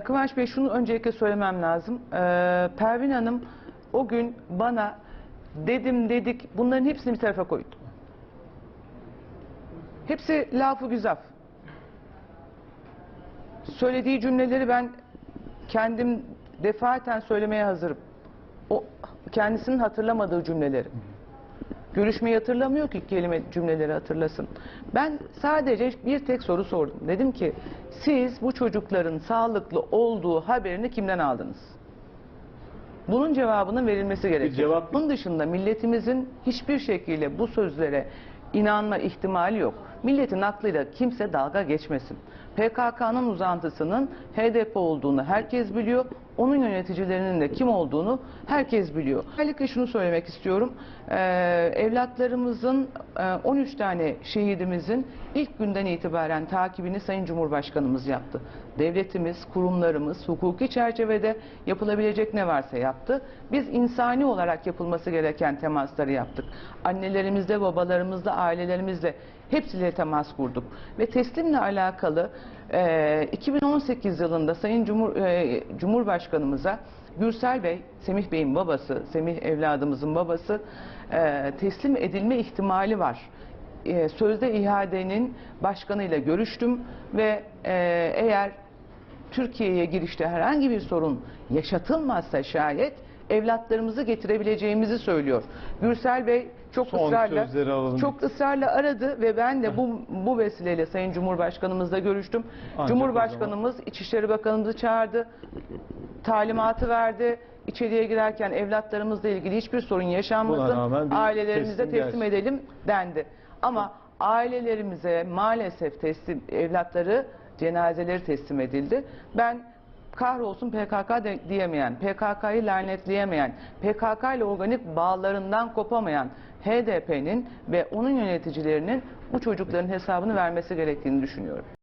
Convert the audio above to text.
Kıvanç Bey şunu öncelikle söylemem lazım. Ee, Pervin Hanım o gün bana dedim dedik bunların hepsini bir tarafa koydu. Hepsi lafı güzaf. Söylediği cümleleri ben kendim defaten söylemeye hazırım. O kendisinin hatırlamadığı cümleleri. Görüşmeyi hatırlamıyor ki kelime cümleleri hatırlasın. Ben sadece bir tek soru sordum. Dedim ki siz bu çocukların sağlıklı olduğu haberini kimden aldınız? Bunun cevabının verilmesi gerekiyor. cevap- Bunun dışında milletimizin hiçbir şekilde bu sözlere inanma ihtimali yok. Milletin aklıyla kimse dalga geçmesin. PKK'nın uzantısının HDP olduğunu herkes biliyor. Onun yöneticilerinin de kim olduğunu herkes biliyor. Özellikle şunu söylemek istiyorum. Ee, evlatlarımızın e, 13 tane şehidimizin ilk günden itibaren takibini Sayın Cumhurbaşkanımız yaptı. Devletimiz, kurumlarımız hukuki çerçevede yapılabilecek ne varsa yaptı. Biz insani olarak yapılması gereken temasları yaptık. Annelerimizle, babalarımızla, ailelerimizle hepsiyle temas kurduk. Ve teslimle alakalı e, 2018 yılında Sayın Cumhur, e, Cumhurbaşkanımıza Gürsel Bey, Semih Bey'in babası, Semih evladımızın babası e, teslim edilme ihtimali var. E, sözde ihadenin başkanıyla görüştüm ve e, eğer Türkiye'ye girişte herhangi bir sorun yaşatılmazsa şayet evlatlarımızı getirebileceğimizi söylüyor. Gürsel Bey çok Son ısrarla çok ısrarla aradı ve ben de bu bu vesileyle Sayın Cumhurbaşkanımızla görüştüm. Ancak Cumhurbaşkanımız İçişleri Bakanımızı çağırdı. Talimatı verdi. İçeriye girerken evlatlarımızla ilgili hiçbir sorun yaşanmasın. Ailelerimize teslim teslim edelim dendi. Ama ailelerimize maalesef teslim evlatları cenazeleri teslim edildi. Ben kahrolsun PKK de, diyemeyen, PKK'yı lanetleyemeyen, PKK ile organik bağlarından kopamayan HDP'nin ve onun yöneticilerinin bu çocukların hesabını vermesi gerektiğini düşünüyorum.